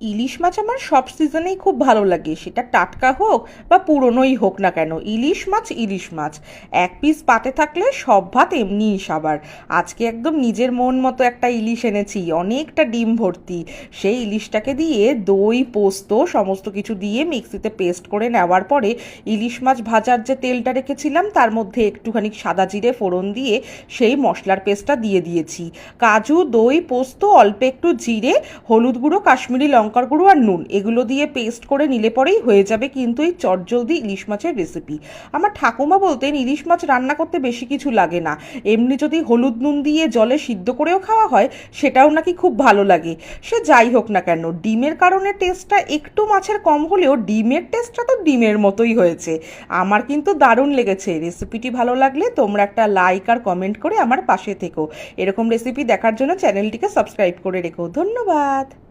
ইলিশ মাছ আমার সব সিজনেই খুব ভালো লাগে। সেটা টাটকা হোক বা পুরনোই হোক না কেন, ইলিশ মাছ ইলিশ মাছ। এক পিস পাতে থাকলে সব ভাত এমনিই সাবার। আজকে একদম নিজের মন মতো একটা ইলিশ এনেছি, অনেকটা ডিম ভর্তি। সেই ইলিশটাকে দিয়ে দই, পোস্ত সমস্ত কিছু দিয়ে মিক্সিতে পেস্ট করে নেওয়ার পরে ইলিশ মাছ ভাজার যে তেলটা রেখেছিলাম, তার মধ্যে একটুখানি সাদা জিরে ফোড়ন দিয়ে সেই মশলার পেস্টটা দিয়ে দিয়েছি। কাজু, দই, পোস্ত, অল্প একটু জিরে, হলুদ গুঁড়ো, কাশ্মীরি লঙ্কার গুঁড়ো আর নুন, এগুলো দিয়ে পেস্ট করে নিলে পরেই হয়ে যাবে কিন্তু এই চটজলদি ইলিশ মাছের রেসিপি আমার ঠাকুমা বলতেন, ইলিশ মাছ রান্না করতে বেশি কিছু লাগে না। এমনি যদি হলুদ নুন দিয়ে জলে সিদ্ধ করেও খাওয়া হয়, সেটাও নাকি খুব ভালো লাগে। সে যাই হোক না কেন, ডিমের কারণে টেস্টটা একটু মাছের কম হলেও ডিমের টেস্টটা তো ডিমের মতোই হয়েছে। আমার কিন্তু দারুণ লেগেছে। রেসিপিটি ভালো লাগলে তোমরা একটা লাইক আর কমেন্ট করে আমার পাশে থেকো। এরকম রেসিপি দেখার জন্য চ্যানেলটিকে সাবস্ক্রাইব করে রেখো। ধন্যবাদ।